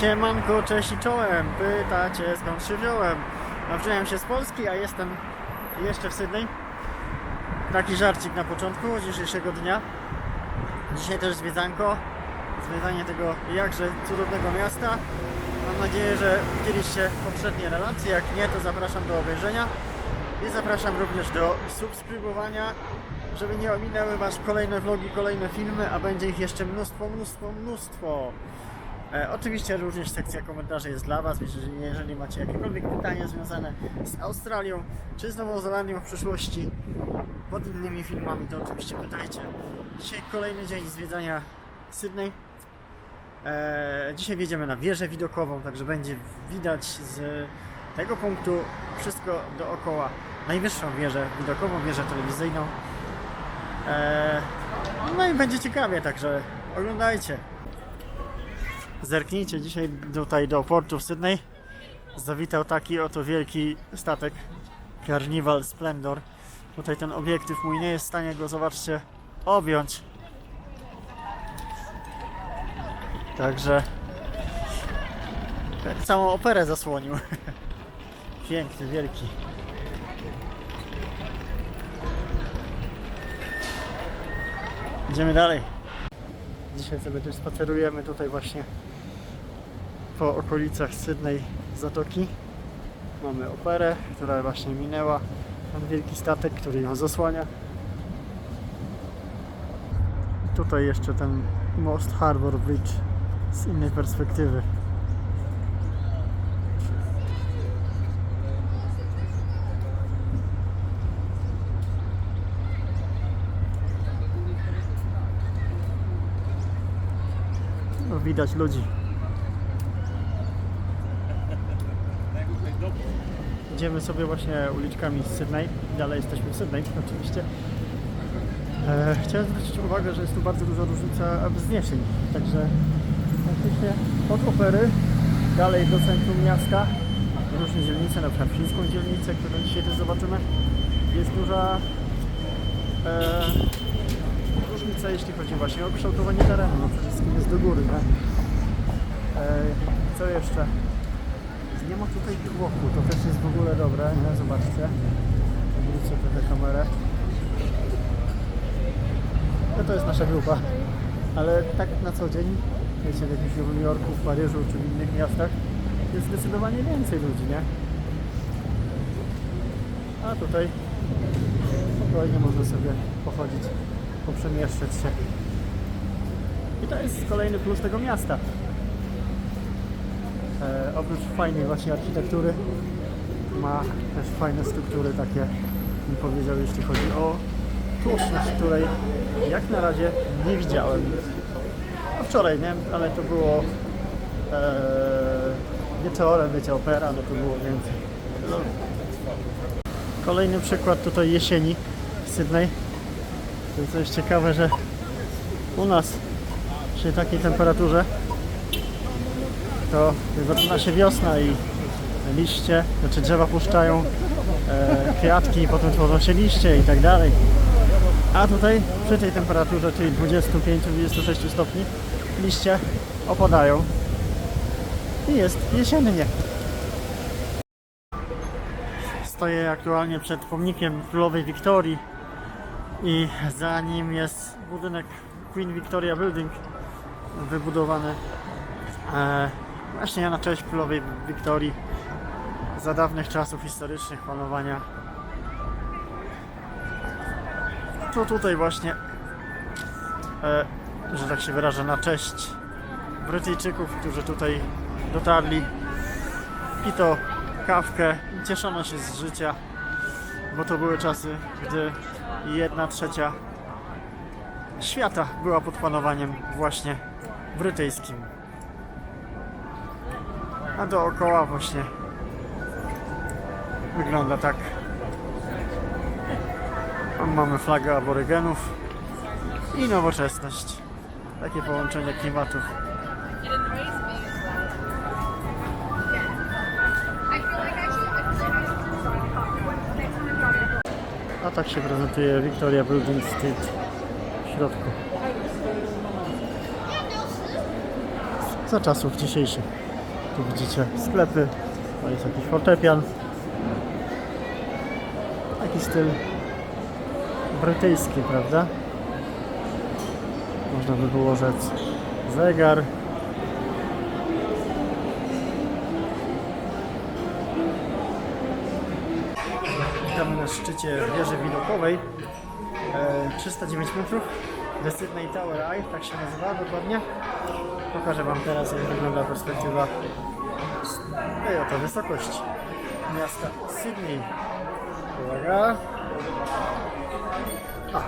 Siemanko, cześć i czołem. Pytacie skąd się wziąłem. Nawziąłem się z Polski, a jestem jeszcze w Sydney. Taki żarcik na początku dzisiejszego dnia. Dzisiaj też zwiedzanko. Zwiedzanie tego jakże cudownego miasta. Mam nadzieję, że widzieliście poprzednie relacje. Jak nie, to zapraszam do obejrzenia. I zapraszam również do subskrybowania, żeby nie ominęły Was kolejne vlogi, kolejne filmy, a będzie ich jeszcze mnóstwo, mnóstwo, mnóstwo. E, oczywiście również sekcja komentarzy jest dla Was, jeżeli, jeżeli macie jakiekolwiek pytania związane z Australią czy z Nową Zelandią w przyszłości, pod innymi filmami, to oczywiście pytajcie. Dzisiaj kolejny dzień zwiedzania Sydney. E, dzisiaj wjedziemy na wieżę widokową, także będzie widać z tego punktu wszystko dookoła. Najwyższą wieżę widokową, wieżę telewizyjną. E, no i będzie ciekawie, także oglądajcie. Zerknijcie dzisiaj tutaj do portu w Sydney. Zawitał taki oto wielki statek Carnival Splendor. Tutaj ten obiektyw mój nie jest w stanie go, zobaczcie, objąć. Także całą operę zasłonił. Piękny, wielki. Idziemy dalej. Dzisiaj sobie też spacerujemy tutaj właśnie po okolicach Sydney Zatoki. Mamy operę, która właśnie minęła. Ten wielki statek, który ją zasłania. Tutaj jeszcze ten most Harbour Bridge z innej perspektywy. Widać ludzi. Idziemy sobie właśnie uliczkami z Sydney. Dalej jesteśmy w Sydney, oczywiście. E, chciałem zwrócić uwagę, że jest tu bardzo duża różnica wzniesień. Także praktycznie od opery dalej do centrum miasta, różne dzielnice, na przykład chińską dzielnicę, którą dzisiaj też zobaczymy, jest duża e, różnica, jeśli chodzi właśnie o kształtowanie terenu. No przede wszystkim jest do góry, nie? E, co jeszcze? Nie ma tutaj tłoku, to też jest w ogóle dobre, nie? Zobaczcie. Obrócę trochę kamerę. No to jest nasza grupa. Ale tak na co dzień, wiecie, w jakimś Nowym Jorku, w Paryżu czy w innych miastach jest zdecydowanie więcej ludzi, nie? A tutaj spokojnie można sobie pochodzić, poprzemieszczać się. I to jest kolejny plus tego miasta. E, oprócz fajnej właśnie architektury ma też fajne struktury takie, bym powiedział, jeśli chodzi o tłuszczość, której jak na razie nie widziałem. No wczoraj, nie? Ale to było e, wieczorem, wiecie, opera, no to było więcej. No. Kolejny przykład tutaj jesieni w Sydney. To jest ciekawe, że u nas przy takiej temperaturze to zaczyna się wiosna i liście, znaczy drzewa puszczają e, kwiatki, potem tworzą się liście i tak dalej. A tutaj przy tej temperaturze, czyli 25-26 stopni, liście opadają i jest jesiennie. Stoję aktualnie przed pomnikiem królowej Wiktorii i za nim jest budynek Queen Victoria Building wybudowany. E, właśnie na cześć królowej Wiktorii za dawnych czasów historycznych panowania. To tutaj właśnie, e, że tak się wyrażę, na cześć Brytyjczyków, którzy tutaj dotarli, pito kawkę. Cieszono się z życia, bo to były czasy, gdy jedna trzecia świata była pod panowaniem właśnie brytyjskim. A dookoła właśnie wygląda tak. Mamy flagę aborygenów i nowoczesność. Takie połączenie klimatów. A tak się prezentuje Victoria Building Street w środku. Za czasów dzisiejszych. Tu widzicie sklepy, to jest jakiś fortepian. Taki styl brytyjski, prawda? Można by było rzec zegar. Witamy na szczycie wieży widokowej. E, 309 metrów. The Sydney Tower Eye, tak się nazywa dokładnie. Pokażę Wam teraz, jak wygląda perspektywa z tej oto wysokości miasta Sydney. Uwaga. A.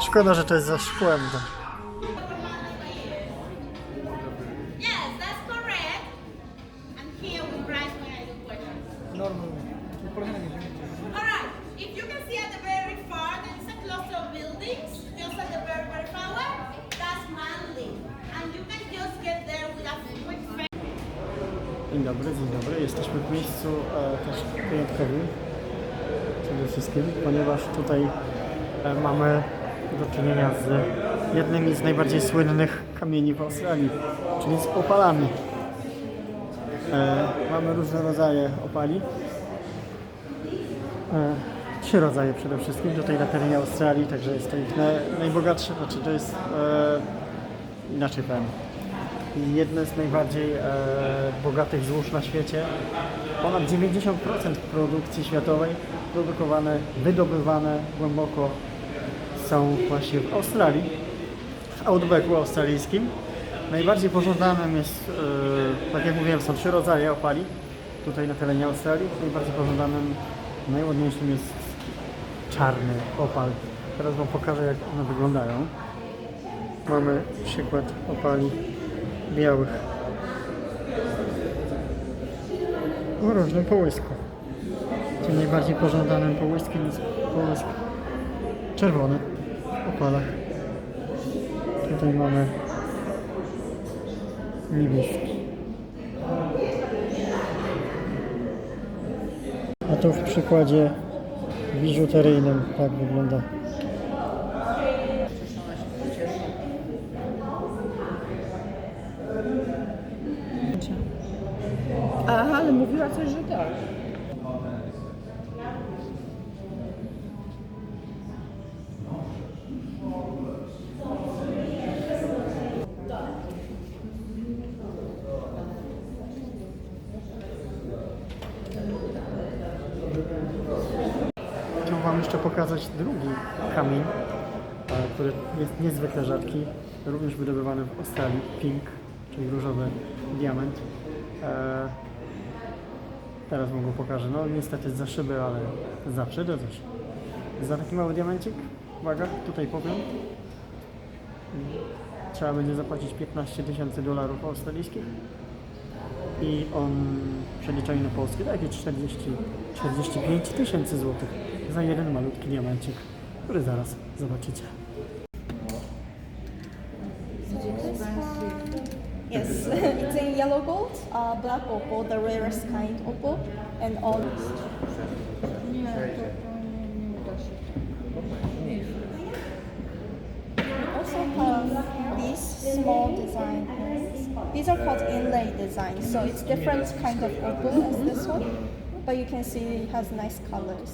Szkoda, że to jest za szkłem. Dzień dobry, dzień dobry. Jesteśmy w miejscu e, też wyjątkowym przede wszystkim, ponieważ tutaj mamy do czynienia z jednymi z najbardziej słynnych kamieni w Australii, czyli z opalami. E, mamy różne rodzaje opali. E, trzy rodzaje przede wszystkim tutaj na terenie Australii, także jest to ich na, najbogatsze, znaczy to jest e, inaczej powiem jedne z najbardziej e, bogatych złóż na świecie. Ponad 90% produkcji światowej produkowane, wydobywane głęboko są właśnie w Australii, w outbacku australijskim. Najbardziej pożądanym jest, e, tak jak mówiłem, są trzy rodzaje opali tutaj na terenie Australii. Najbardziej pożądanym, najładniejszym jest czarny opal. Teraz Wam pokażę, jak one wyglądają. Mamy przykład opali białych o różnym połysku. Tym najbardziej pożądanym połyskiem jest połysk czerwony w opalach. Tutaj mamy niebieski. A tu w przykładzie biżuteryjnym tak wygląda Aha, ale mówiła coś, że tak. Chciałbym Wam jeszcze pokazać drugi kamień, e, który jest niezwykle rzadki, również wydobywany w Australii, pink, czyli różowy diament. E, Teraz go pokażę. No niestety za szyby, ale zawsze do coś. Za taki mały diamencik, uwaga, tutaj powiem, trzeba będzie zapłacić 15 tysięcy dolarów australijskich i on w na polskie to jakieś 40, 45 tysięcy złotych za jeden malutki diamencik, który zaraz zobaczycie. Yes, it's in yellow gold, uh, black opal, the rarest kind opal, and all. We also have these small design. These are called inlay design, so it's different kind of opal as this one, but you can see it has nice colors.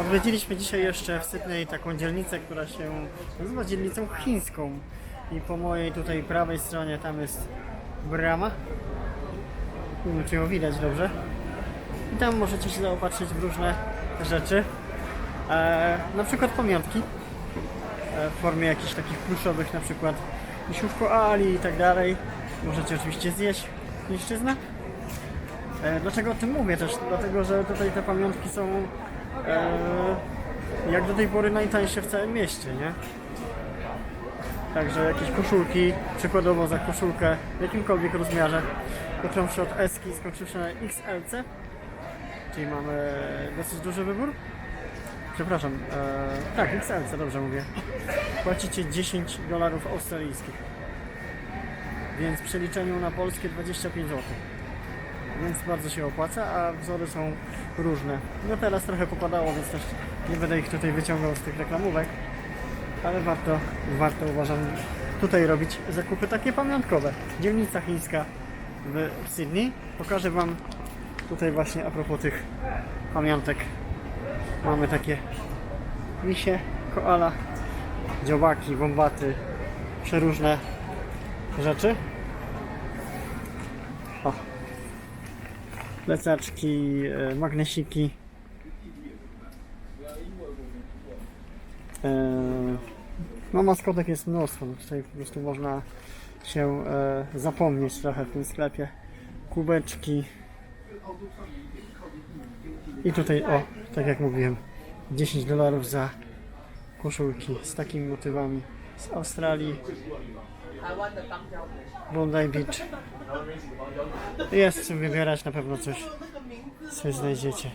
Odwiedziliśmy dzisiaj jeszcze w Sydney taką dzielnicę, która się nazywa dzielnicą chińską. I po mojej tutaj prawej stronie tam jest brama. Nie wiem, czy ją widać dobrze. I tam możecie się zaopatrzyć w różne rzeczy. E, na przykład pamiątki. E, w formie jakichś takich pluszowych, na przykład misiówko Ali i tak dalej. Możecie oczywiście zjeść mężczyznę. E, Dlaczego o tym mówię też? Dlatego, że tutaj te pamiątki są e, jak do tej pory najtańsze w całym mieście, nie? Także jakieś koszulki, przykładowo za koszulkę w jakimkolwiek rozmiarze, począwszy od S skończywszy na XLC, czyli mamy dosyć duży wybór. Przepraszam, e, tak, XLC, dobrze mówię. Płacicie 10 dolarów australijskich, więc w przeliczeniu na polskie 25 zł. Więc bardzo się opłaca, a wzory są różne. No teraz trochę popadało, więc też nie będę ich tutaj wyciągał z tych reklamówek, ale warto, warto uważam tutaj robić zakupy takie pamiątkowe. Dzielnica chińska w Sydney. Pokażę Wam tutaj właśnie a propos tych pamiątek. Mamy takie misie, koala, dziobaki, wombaty, przeróżne rzeczy. O. Plecaczki, e, magnesiki. E, No maskotek jest mnóstwo, no tutaj po prostu można się e, zapomnieć trochę w tym sklepie. Kubeczki. I tutaj, o, tak jak mówiłem, 10 dolarów za koszulki z takimi motywami z Australii. Bondi Beach. Jest czym wybierać, na pewno coś, coś znajdziecie.